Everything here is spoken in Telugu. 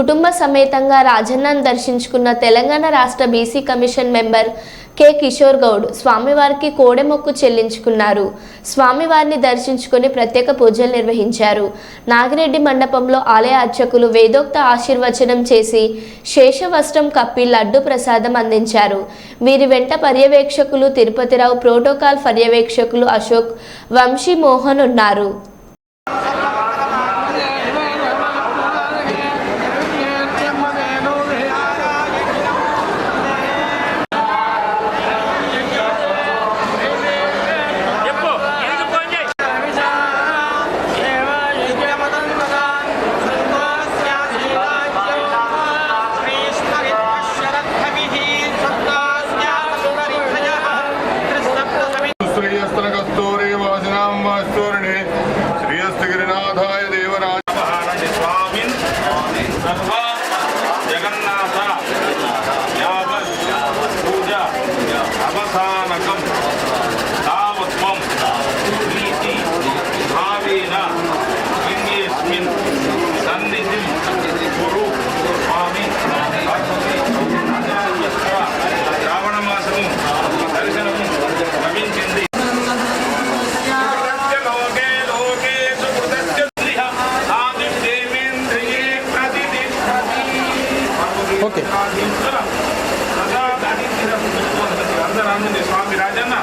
కుటుంబ సమేతంగా రాజన్నను దర్శించుకున్న తెలంగాణ రాష్ట్ర BC commission member K. Kishore Goud స్వామివారికి కోడెమొక్కు చెల్లించుకున్నారు. స్వామివారిని దర్శించుకుని ప్రత్యేక పూజలు నిర్వహించారు. నాగిరెడ్డి మండపంలో ఆలయ అర్చకులు వేదోక్త ఆశీర్వచనం చేసి శేషవస్త్రం కప్పి లడ్డు ప్రసాదం అందించారు. వీరి వెంట పర్యవేక్షకులు తిరుపతిరావు ప్రోటోకాల్ పర్యవేక్షకులు అశోక్ వంశీ మోహన్ ఉన్నారు. అవసానకం తావత్వం ప్రీతి భావేన ఓకే స్వామి రాజన్న